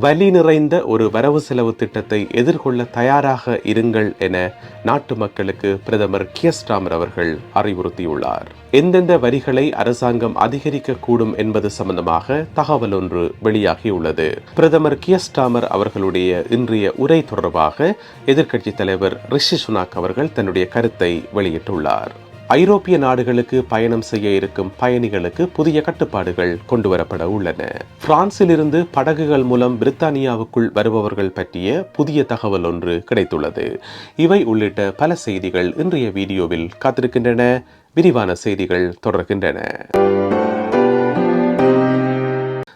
வலி நிறைந்த ஒரு வரவு செலவு திட்டத்தை எதிர்கொள்ள தயாராக இருங்கள் என நாட்டு மக்களுக்கு பிரதமர் கியஸ்டாமர் அவர்கள் அறிவுறுத்தியுள்ளார். எந்தெந்த வரிகளை அரசாங்கம் அதிகரிக்க கூடும் என்பது சம்பந்தமாக தகவல் ஒன்று வெளியாகியுள்ளது. பிரதமர் கியஸ்டாமர் அவர்களுடைய இன்றைய உரை தொடர்பாக எதிர்க்கட்சித் தலைவர் ரிஷி சுனாக் அவர்கள் தன்னுடைய கருத்தை வெளியிட்டுள்ளார். ஐரோப்பிய நாடுகளுக்கு பயணம் செய்ய இருக்கும் பயணிகளுக்கு புதிய கட்டுப்பாடுகள் கொண்டுவரப்பட உள்ளன. பிரான்சிலிருந்து படகுகள் மூலம் பிரித்தானியாவுக்குள் வருபவர்கள் பற்றிய புதிய தகவல் ஒன்று கிடைத்துள்ளது. இவை உள்ளிட்ட பல செய்திகள் இன்றைய வீடியோவில் காத்திருக்கின்றன. விரிவான செய்திகள் தொடர்கின்றன.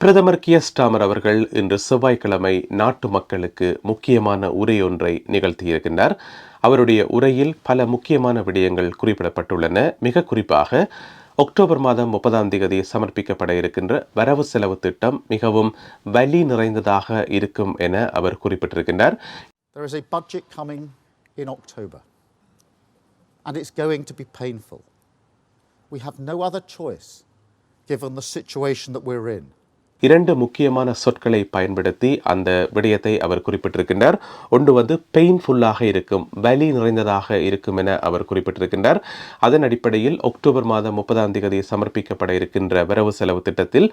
பிரதமர் கியஸ்டாமர் அவர்கள் இன்று செவ்வாய்க்கிழமை நாட்டு மக்களுக்கு முக்கியமான உரையொன்றை நிகழ்த்தியிருக்கின்றார் அவருடைய உரையில் பல முக்கியமான விடயங்கள் குறிப்பிடப்பட்டுள்ளன மிக குறிப்பாக அக்டோபர் மாதம் முப்பதாம் தேதி சமர்ப்பிக்கப்பட இருக்கின்ற வரவு செலவு திட்டம் மிகவும் வலி நிறைந்ததாக இருக்கும் என அவர் குறிப்பிட்டிருக்கின்றார் There is a budget coming in October, and it's going to be painful. We have no other choice given the situation that we're in. இரண்டு முக்கியமான சொற்களை பயன்படுத்தி அந்த விடயத்தை அவர் குறிப்பிட்டிருக்கின்றார். ஒன்று வந்து பெயின்ஃபுல்லாக இருக்கும் வலி நிறைந்ததாக இருக்கும் என அவர் குறிப்பிட்டிருக்கின்றார். அதன் அடிப்படையில் அக்டோபர் மாதம் முப்பதாம் தேதி சமர்ப்பிக்கப்பட இருக்கின்ற வரவு செலவு திட்டத்தில்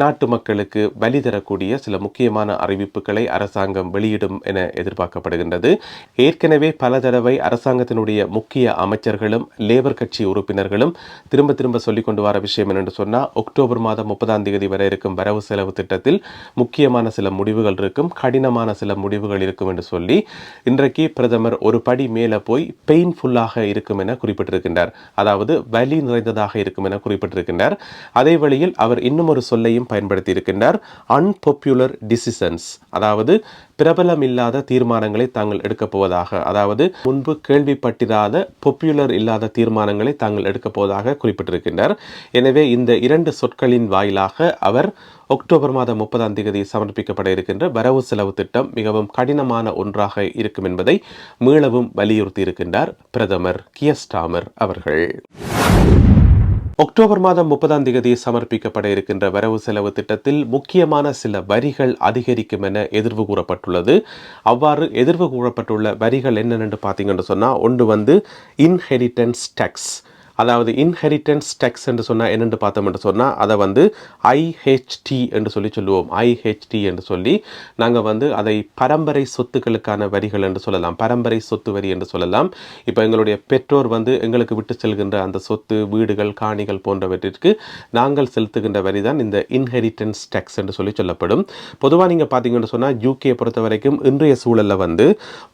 நாட்டு மக்களுக்கு வலி தரக்கூடிய சில முக்கியமான அறிவிப்புகளை அரசாங்கம் வெளியிடும் என எதிர்பார்க்கப்படுகின்றது. ஏற்கனவே பல தடவை அரசாங்கத்தினுடைய முக்கிய அமைச்சர்களும் லேபர் கட்சி உறுப்பினர்களும் திரும்ப திரும்ப சொல்லிக் கொண்டு வர விஷயம் என்னென்று சொன்னால் அக்டோபர் மாதம் முப்பதாம் தேதி வரை இருக்கும் வரவு செலவு திட்டத்தில் முக்கியமான சில முடிவுகள் இருக்கும் கடினமான சில முடிவுகள் இருக்கும் என்று சொல்லி இன்றைக்கு பிரதமர் ஒரு படி மேலே போய் பெயின்ஃபுல்லாக இருக்கும் என குறிப்பிட்டிருக்கின்றார். அதாவது வலி நிறைந்ததாக இருக்கும் என குறிப்பிட்டிருக்கின்றார். அதே வழியில் அவர் இன்னும் ஒரு சொல்லையும் பயன்படுத்தி இருக்கின்றார் அன்பொப்புலர் டிசிஷன்ஸ் அதாவது பிரபலம் இல்லாத தீர்மானங்களை தாங்கள் எடுக்கப் போவதாக அதாவது முன்பு கேள்விப்பட்டிராத பொப்புலர் இல்லாத தீர்மானங்களை தாங்கள் எடுக்கப் போவதாக குறிப்பிட்டிருக்கின்றார். எனவே இந்த இரண்டு சொற்களின் வாயிலாக அவர் அக்டோபர் மாதம் முப்பதாம் தேதி சமர்ப்பிக்கப்பட இருக்கின்ற வரவு செலவு திட்டம் மிகவும் கடினமான ஒன்றாக இருக்கும் என்பதை மீளவும் வலியுறுத்தி இருக்கின்றார் பிரதமர் கியஸ்டாமர் அவர்கள். அக்டோபர் மாதம் முப்பதாம் தேதி சமர்ப்பிக்கப்பட இருக்கின்ற வரவு செலவு திட்டத்தில் முக்கியமான சில வரிகள் அதிகரிக்கும் என எதிர்வு கூறப்பட்டுள்ளது. அவ்வாறு எதிர்வு கூறப்பட்டுள்ள வரிகள் என்னென்னு பார்த்தீங்கன்னு சொன்னால் ஒன்று வந்து இன்ஹெரிட்டன்ஸ் டேக்ஸ் அதாவது இன்ஹெரிட்டன்ஸ் டேக்ஸ் என்று சொன்னால் என்னென்று பார்த்தோம் என்று சொன்னால் அதை வந்து ஐஹெச்டி என்று சொல்லி சொல்லுவோம். ஐஹெச்டி என்று சொல்லி நாங்கள் வந்து அதை பரம்பரை சொத்துக்களுக்கான வரிகள் என்று சொல்லலாம். பரம்பரை சொத்து வரி என்று சொல்லலாம். இப்போ எங்களுடைய பெற்றோர் வந்து எங்களுக்கு விட்டு செல்கின்ற அந்த சொத்து வீடுகள் காணிகள் போன்றவற்றிற்கு நாங்கள் செலுத்துகின்ற வரி தான் இந்த இன்ஹெரிட்டன்ஸ் டேக்ஸ் என்று சொல்லி சொல்லப்படும். பொதுவாக நீங்கள் பார்த்தீங்கன்னு சொன்னால் யூகே பொறுத்த வரைக்கும் இன்றைய சூழலில் வந்து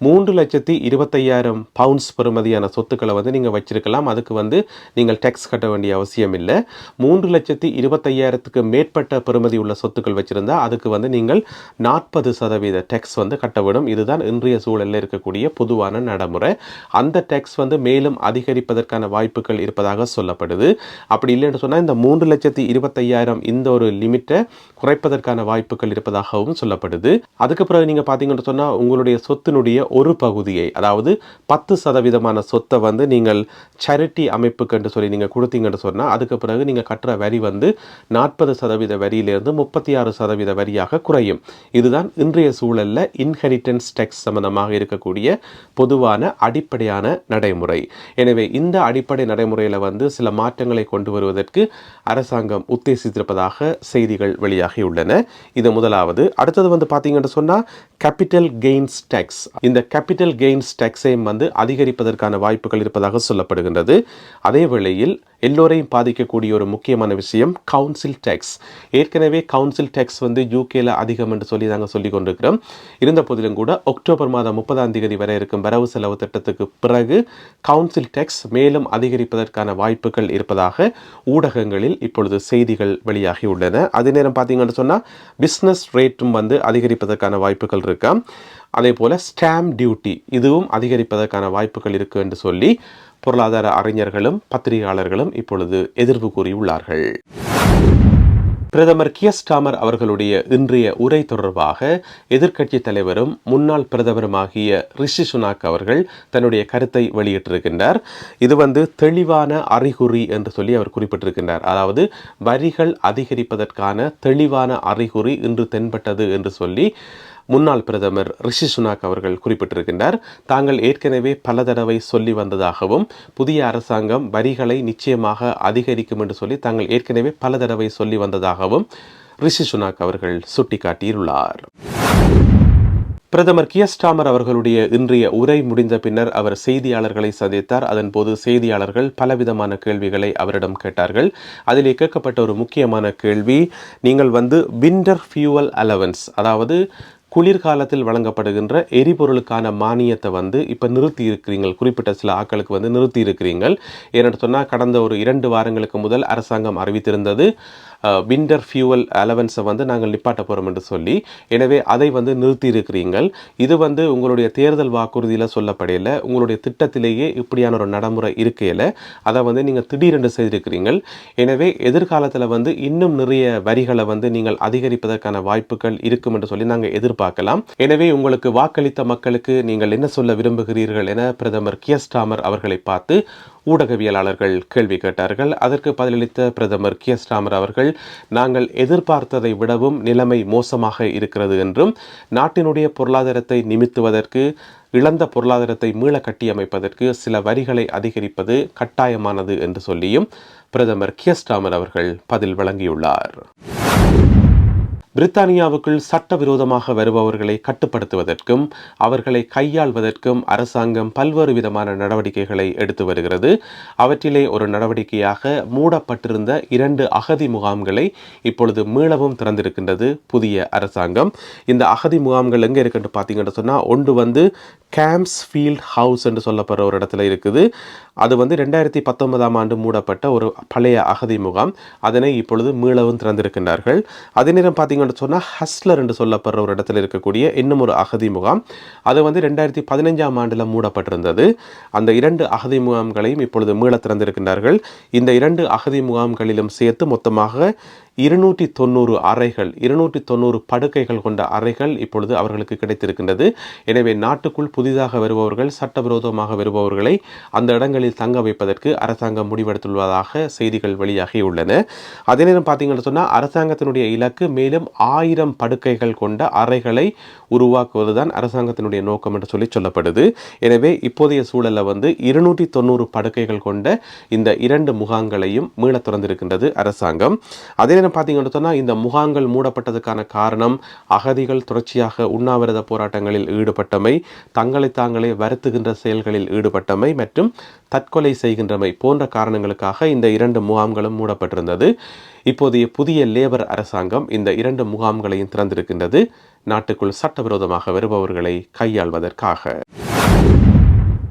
மூன்று லட்சத்தி இருபத்தையாயிரம் பவுண்ட்ஸ் பெறுமதியான சொத்துக்களை வந்து நீங்கள் வச்சிருக்கலாம். அதுக்கு வந்து நீங்கள் டேக்ஸ் கட்ட வேண்டிய அவசியம் இல்லை மூன்று லட்சத்தி இருபத்தையாயிரத்துக்கு மேற்பட்ட பெறுமதி உள்ள சொத்துக்கள் வச்சுருந்தால் அதுக்கு வந்து நீங்கள் நாற்பது சதவீத டேக்ஸ் வந்து கட்ட இதுதான் இன்றைய சூழலில் இருக்கக்கூடிய பொதுவான நடைமுறை. அந்த டேக்ஸ் வந்து மேலும் அதிகரிப்பதற்கான வாய்ப்புகள் இருப்பதாக சொல்லப்படுது. அப்படி இல்லைன்னு சொன்னால் இந்த மூன்று லட்சத்தி இருபத்தையாயிரம் இந்த ஒரு லிமிட்டை குறைப்பதற்கான வாய்ப்புகள் இருப்பதாகவும் சொல்லப்படுது. அதுக்கு பிறகு நீங்கள் பார்த்தீங்கன்னு சொன்னால் உங்களுடைய சொத்தினுடைய ஒரு பகுதியை அதாவது பத்து சதவீதமான சொத்தை வந்து நீங்கள் சேரிட்டி அமைப்பு என்று சொல்லி நீங்கள் கொடுத்தீங்கன்னு சொன்னால் அதுக்கு பிறகு நீங்கள் கட்டுற வரி வந்து நாற்பது சதவீத வரியிலிருந்து முப்பத்தி ஆறு சதவீத வரியாக குறையும். இதுதான் இன்றைய சூழலில் இன்ஹெரிட்டன்ஸ் டேக்ஸ் சம்பந்தமாக இருக்கக்கூடிய பொதுவான அடிப்படையான நடைமுறை. எனவே இந்த அடிப்படை நடைமுறையில் வந்து சில மாற்றங்களை கொண்டு வருவதற்கு அரசாங்கம் உத்தேசித்திருப்பதாக செய்திகள் வெளியாகியுள்ளன இது முதலாவது. அடுத்தது வந்து பார்த்தீங்கன்னு சொன்னால் கேபிட்டல் கெயின்ஸ் டேக்ஸ் இந்த கேபிட்டல் கெயின்ஸ் டேக்ஸையும் வந்து அதிகரிப்பதற்கான வாய்ப்புகள் இருப்பதாக சொல்லப்படுகின்றது. அதே வேளையில் எல்லோரையும் பாதிக்கக்கூடிய ஒரு முக்கியமான விஷயம் கவுன்சில் டேக்ஸ் ஏற்கனவே கவுன்சில் டேக்ஸ் வந்து யூகேல அதிகம் என்று சொல்லி நாங்கள் சொல்லி கொண்டிருக்கிறோம். இருந்த போதிலும் கூட அக்டோபர் மாதம் முப்பதாம் தேதி வரை இருக்கும் வரவு செலவு திட்டத்துக்கு பிறகு கவுன்சில் டேக்ஸ் மேலும் அதிகரிப்பதற்கான வாய்ப்புகள் இருப்பதாக ஊடகங்களில் இப்பொழுது செய்திகள் வெளியாகி உள்ளன. அதே நேரம் பார்த்தீங்கன்னு சொன்னால் பிஸ்னஸ் ரேட்டும் வந்து அதிகரிப்பதற்கான வாய்ப்புகள் இருக்கா? அதே போல் ஸ்டாம்ப் டியூட்டி இதுவும் அதிகரிப்பதற்கான வாய்ப்புகள் இருக்கு என்று சொல்லி பொருளாதார அறிஞர்களும் பத்திரிகையாளர்களும் இப்பொழுது எதிர்ப்பு கூறியுள்ளார்கள். பிரதமர் கியஸ்டாமர் அவர்களுடைய இன்றைய உரை தொடர்பாக எதிர்க்கட்சி தலைவரும் முன்னாள் பிரதமருமாகிய ரிஷி சுனாக் அவர்கள் தன்னுடைய கருத்தை வெளியிட்டிருக்கின்றார். இது வந்து தெளிவான அறிகுறி என்று சொல்லி அவர் குறிப்பிட்டிருக்கின்றார். அதாவது வரிகள் அதிகரிப்பதற்கான தெளிவான அறிகுறி இன்று தென்பட்டது என்று சொல்லி முன்னாள் பிரதமர் ரிஷி சுனாக் அவர்கள் குறிப்பிட்டிருக்கின்றார். தாங்கள் ஏற்கனவே பல தடவை சொல்லி வந்ததாகவும் புதிய அரசாங்கம் வரிகளை நிச்சயமாக அதிகரிக்கும் என்று சொல்லி தாங்கள் ஏற்கனவே பல தடவை சொல்லி வந்ததாகவும் ரிஷி சுனாக் அவர்கள் சுட்டிக்காட்டியுள்ளார். பிரதமர் கியஸ்டாமர் அவர்களுடைய இன்றைய உரை முடிந்த பின்னர் அவர் செய்தியாளர்களை சந்தித்தார். அதன்போது செய்தியாளர்கள் பலவிதமான கேள்விகளை அவரிடம் கேட்டார்கள். அதிலே கேட்கப்பட்ட ஒரு முக்கியமான கேள்வி நீங்கள் வந்து விண்டர் ஃபியூவல் அலவன்ஸ் அதாவது குளிர்காலத்தில் வழங்கப்படுகின்ற எரிபொருளுக்கான மானியத்தை வந்து இப்போ நிறுத்தி இருக்கிறீங்கள் குறிப்பிட்ட சில ஆட்களுக்கு வந்து நிறுத்தி இருக்கிறீங்கள் ஏன்னு சொன்னால் கடந்த ஒரு இரண்டு வாரங்களுக்கு முதல் அரசாங்கம் அறிவித்திருந்தது விண்டர் ஃபியூவல் அலவன்ஸை வந்து நாங்கள் நிப்பாட்ட போகிறோம் என்று சொல்லி எனவே அதை வந்து நிறுத்தியிருக்கிறீங்கள் இது வந்து உங்களுடைய தேர்தல் வாக்குறுதியில் சொல்லப்படையில். உங்களுடைய திட்டத்திலேயே இப்படியான ஒரு நடைமுறை இருக்கையில் அதை வந்து நீங்கள் திடீரென்று செய்திருக்கிறீங்கள் எனவே எதிர்காலத்தில் வந்து இன்னும் நிறைய வரிகளை வந்து நீங்கள் அதிகரிப்பதற்கான வாய்ப்புகள் இருக்கும் என்று சொல்லி நாங்கள் எதிர்பார்க்கலாம். எனவே உங்களுக்கு வாக்களித்த மக்களுக்கு நீங்கள் என்ன சொல்ல விரும்புகிறீர்கள் என பிரதமர் கியஸ்டாமர் அவர்களை பார்த்து ஊடகவியலாளர்கள் கேள்வி கேட்டார்கள். அதற்கு பதிலளித்த பிரதமர் கியஸ்டாமர் அவர்கள் நாங்கள் எதிர்பார்த்ததை விடவும் நிலைமை மோசமாக இருக்கிறது என்றும் நாட்டினுடைய பொருளாதாரத்தை நிமித்துவதற்கு இழந்த பொருளாதாரத்தை மீள கட்டியமைப்பதற்கு சில வரிகளை அதிகரிப்பது கட்டாயமானது என்று சொல்லியும் பிரதமர் கியஸ்டாமர் அவர்கள் பதில் வழங்கியுள்ளார். பிரித்தானியாவுக்குள் சட்டவிரோதமாக வருபவர்களை கட்டுப்படுத்துவதற்கும் அவர்களை கையாள்வதற்கும் அரசாங்கம் பல்வேறு விதமான நடவடிக்கைகளை எடுத்து வருகிறது. அவற்றிலே ஒரு நடவடிக்கையாக மூடப்பட்டிருந்த இரண்டு அகதி முகாம்களை இப்பொழுது மீளவும் திறந்திருக்கின்றது புதிய அரசாங்கம். இந்த அகதி முகாம்கள் எங்கே இருக்குன்னு பார்த்தீங்கன்னு சொன்னால் ஒன்று வந்து கேம்ஸ் ஃபீல்ட் ஹவுஸ் என்று சொல்லப்படுற ஒரு இடத்துல இருக்குது. அது வந்து ரெண்டாயிரத்தி பத்தொன்பதாம் ஆண்டு மூடப்பட்ட ஒரு பழைய அகதி முகாம். அதனை இப்பொழுது மீளவும் திறந்திருக்கின்றார்கள். அதே நேரம் பார்த்தீங்கன்னா சொன்னால் ஹஸ்லர் என்று சொல்லப்படுற ஒரு இடத்துல இருக்கக்கூடிய இன்னும் ஒரு அகதி முகாம். அது வந்து ரெண்டாயிரத்தி பதினைஞ்சாம் ஆண்டில் மூடப்பட்டிருந்தது. அந்த இரண்டு அகதி முகாம்களையும் இப்பொழுது மீள திறந்திருக்கின்றார்கள். இந்த இரண்டு அகதி முகாம்களிலும் சேர்த்து மொத்தமாக இருநூற்றி தொண்ணூறு அறைகள் இருநூற்றி தொண்ணூறு படுக்கைகள் கொண்ட அறைகள் இப்பொழுது அவர்களுக்கு கிடைத்திருக்கின்றது. எனவே நாட்டுக்குள் புதிதாக வருபவர்கள் சட்டவிரோதமாக வருபவர்களை அந்த இடங்களில் தங்க வைப்பதற்கு அரசாங்கம் முடிவெடுத்துள்ளதாக செய்திகள் வெளியாகியுள்ளன. அதே நேரம் பார்த்தீங்கன்னு சொன்னால் அரசாங்கத்தினுடைய இலக்கு மேலும் ஆயிரம் படுக்கைகள் கொண்ட அறைகளை உருவாக்குவதுதான் அரசாங்கத்தினுடைய நோக்கம் என்று சொல்லி சொல்லப்படுது. எனவே இப்போதைய சூழலில் வந்து இருநூற்றி தொண்ணூறு படுக்கைகள் கொண்ட இந்த இரண்டு முகாம்களையும் மீள திறந்திருக்கின்றது அரசாங்கம். அதே நேரம் பார்த்தீங்கன்னு சொன்னால் இந்த முகாங்கள் மூடப்பட்டதுக்கான காரணம் அகதிகள் தொடர்ச்சியாக உண்ணாவிரத போராட்டங்களில் ஈடுபட்டமை தங்களை தாங்களே வருத்துகின்ற செயல்களில் ஈடுபட்டமை மற்றும் தற்கொலை செய்கின்றமை போன்ற காரணங்களுக்காக இந்த இரண்டு முகாம்களும் மூடப்பட்டிருந்தது. இப்போதைய புதிய லேபர் அரசாங்கம் இந்த இரண்டு முகாம்களையும் திறந்திருக்கின்றது. நாட்டுக்குள் சட்டவிரோதமாக வருபவர்களை கையாள்வதற்காக.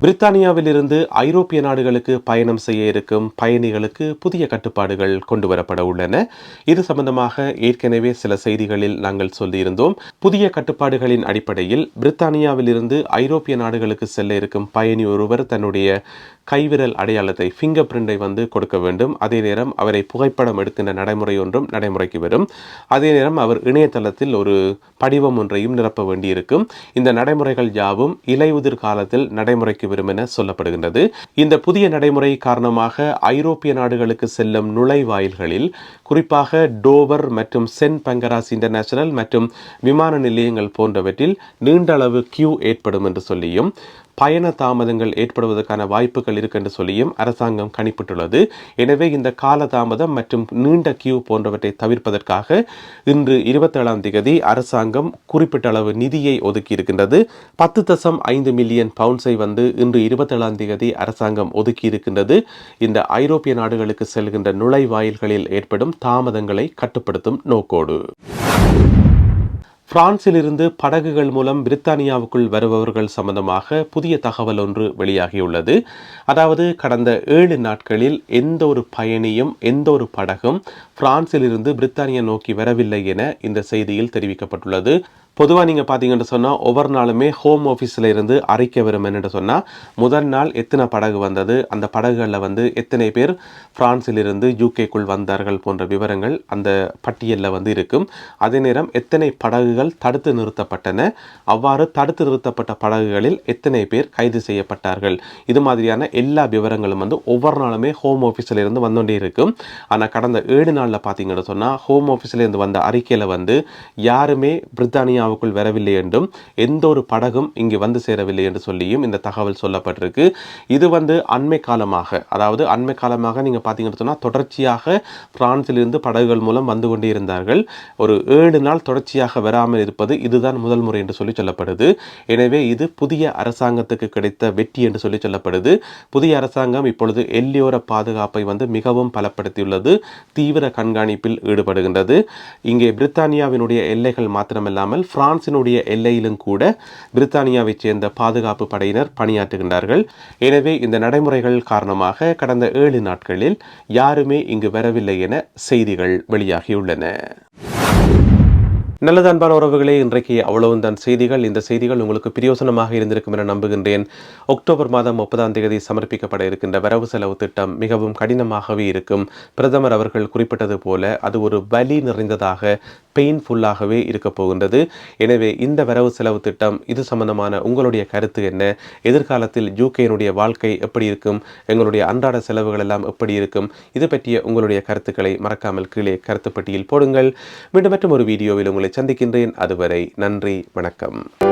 பிரித்தானியாவிலிருந்து ஐரோப்பிய நாடுகளுக்கு பயணம் செய்ய இருக்கும் பயணிகளுக்கு புதிய கட்டுப்பாடுகள் கொண்டுவரப்பட உள்ளன. இது சம்பந்தமாக ஏற்கனவே சில செய்திகளில் நாங்கள் சொல்லியிருந்தோம். புதிய கட்டுப்பாடுகளின் அடிப்படையில் பிரித்தானியாவிலிருந்து ஐரோப்பிய நாடுகளுக்கு செல்ல இருக்கும் பயணி ஒருவர் தன்னுடைய கைவிரல் அடையாளத்தை ஃபிங்கர் பிரிண்டை வந்து கொடுக்க வேண்டும். அதே நேரம் அவரை புகைப்படம் எடுக்கின்ற நடைமுறை ஒன்றும் நடைமுறைக்கு வரும். அதே நேரம் அவர் இணையதளத்தில் ஒரு படிவம் ஒன்றையும் நிரப்ப வேண்டியிருக்கும். இந்த நடைமுறைகள் யாவும் இலையுதிர் காலத்தில் நடைமுறைக்கு வரும் என சொல்லப்படுகின்றது. இந்த புதிய நடைமுறை காரணமாக ஐரோப்பிய நாடுகளுக்கு செல்லும் நுழைவாயில்களில் குறிப்பாக டோவர் மற்றும் சென்ட் பங்கராஸ் இன்டர்நேஷனல் மற்றும் விமான நிலையங்கள் போன்றவற்றில் நீண்ட அளவு கியூ ஏற்படும் என்று சொல்லியும் பயண தாமதங்கள் ஏற்படுவதற்கான வாய்ப்புகள் இருக்கு என்று சொல்லியும் அரசாங்கம் கணிப்பிட்டுள்ளது. எனவே இந்த கால தாமதம் மற்றும் நீண்ட கியூ போன்றவற்றை தவிர்ப்பதற்காக இன்று இருபத்தேழாம் தேதி அரசாங்கம் குறிப்பிட்ட அளவு நிதியை ஒதுக்கி இருக்கின்றது. பத்து தசம் ஐந்து மில்லியன் பவுண்ட்ஸை வந்து இன்று இருபத்தேழாம் தேதி அரசாங்கம் ஒதுக்கி இருக்கின்றது. இந்த ஐரோப்பிய நாடுகளுக்கு செல்கின்ற நுழைவாயில்களில் ஏற்படும் தாமதங்களை கட்டுப்படுத்தும் நோக்கோடு. பிரான்சிலிருந்து படகுகள் மூலம் பிரித்தானியாவுக்குள் வருபவர்கள் சம்பந்தமாக புதிய தகவல் ஒன்று வெளியாகியுள்ளது. அதாவது கடந்த ஏழு நாட்களில் எந்த ஒரு பயணியும் எந்த ஒரு படகும் பிரான்சிலிருந்து பிரித்தானியா நோக்கி வரவில்லை என இந்த செய்தியில் தெரிவிக்கப்பட்டுள்ளது. பொதுவாக நீங்கள் பார்த்தீங்கன்னு சொன்னால் ஒவ்வொரு நாளுமே ஹோம் ஆஃபீஸில் இருந்து அறிக்கை வரும் என்னென்னு சொன்னால் முதல் நாள் எத்தனை படகு வந்தது அந்த படகுகளில் வந்து எத்தனை பேர் ஃப்ரான்ஸிலிருந்து யூகேக்குள் வந்தார்கள் போன்ற விவரங்கள் அந்த பட்டியலில் வந்து இருக்கும். அதே நேரம் எத்தனை படகுகள் தடுத்து நிறுத்தப்பட்டன அவ்வாறு தடுத்து நிறுத்தப்பட்ட படகுகளில் எத்தனை பேர் கைது செய்யப்பட்டார்கள் இது மாதிரியான எல்லா விவரங்களும் வந்து ஒவ்வொரு நாளுமே ஹோம் ஆஃபீஸில் இருந்து வந்துகொண்டே இருக்கும். ஆனால் கடந்த ஏழு நாளில் பார்த்தீங்கன்னு சொன்னால் ஹோம் ஆஃபீஸில் இருந்து வந்த அறிக்கையில் வந்து யாருமே பிரித்தானியா பிரித்தானியாவுக்குள் வரவில்லை என்றும் எந்த ஒரு படகும் இங்கு வந்து சேரவில்லை என்று சொல்லியும் இந்த தகவல் சொல்லப்பட்டிருக்கு. இது வந்து அண்மை காலமாக அதாவது அண்மை காலமாக நீங்கள் பார்த்தீங்கன்னு சொன்னால் தொடர்ச்சியாக பிரான்சிலிருந்து படகுகள் மூலம் வந்து கொண்டே இருந்தார்கள். ஒரு ஏழு நாள் தொடர்ச்சியாக வராமல் இருப்பது இதுதான் முதல் முறை என்று சொல்லி சொல்லப்படுது. எனவே இது புதிய அரசாங்கத்துக்கு கிடைத்த வெற்றி என்று சொல்லி சொல்லப்படுது. புதிய அரசாங்கம் இப்பொழுது எல்லையோர பாதுகாப்பை வந்து மிகவும் பலப்படுத்தியுள்ளது. தீவிர கண்காணிப்பில் ஈடுபடுகின்றது. இங்கே பிரித்தானியாவினுடைய எல்லைகள் மாத்திரமல்லாமல் பிரான்சினுடைய எல்லையிலும் கூட பிரித்தானியாவைச் சேர்ந்த பாதுகாப்பு படையினர் பணியாற்றுகின்றார்கள். எனவே இந்த நடைமுறைகள் காரணமாக கடந்த ஏழு நாட்களில் யாருமே இங்கு வரவில்லை என செய்திகள் வெளியாகியுள்ளன. நல்லது அன்பான உறவுகளே இன்றைக்கு அவ்வளவும் தான் செய்திகள். இந்த செய்திகள் உங்களுக்கு பிரயோசனமாக இருந்திருக்கும் என நம்புகின்றேன். அக்டோபர் மாதம் முப்பதாம் தேதி சமர்ப்பிக்கப்பட இருக்கின்ற வரவு செலவு திட்டம் மிகவும் கடினமாகவே இருக்கும். பிரதமர் அவர்கள் குறிப்பிட்டது போல அது ஒரு வலி நிறைந்ததாக பெயின்ஃபுல்லாகவே இருக்க போகின்றது. எனவே இந்த வரவு செலவு திட்டம் இது சம்பந்தமான உங்களுடைய கருத்து என்ன? எதிர்காலத்தில் யூகேனுடைய வாழ்க்கை எப்படி இருக்கும்? எங்களுடைய அன்றாட செலவுகள் எல்லாம் எப்படி இருக்கும்? இது பற்றிய உங்களுடைய கருத்துக்களை மறக்காமல் கீழே கருத்துப்பட்டியில் போடுங்கள். மீண்டும் மற்றும் ஒரு வீடியோவில் உங்களை சந்திக்கின்றேன். அதுவரை நன்றி வணக்கம்.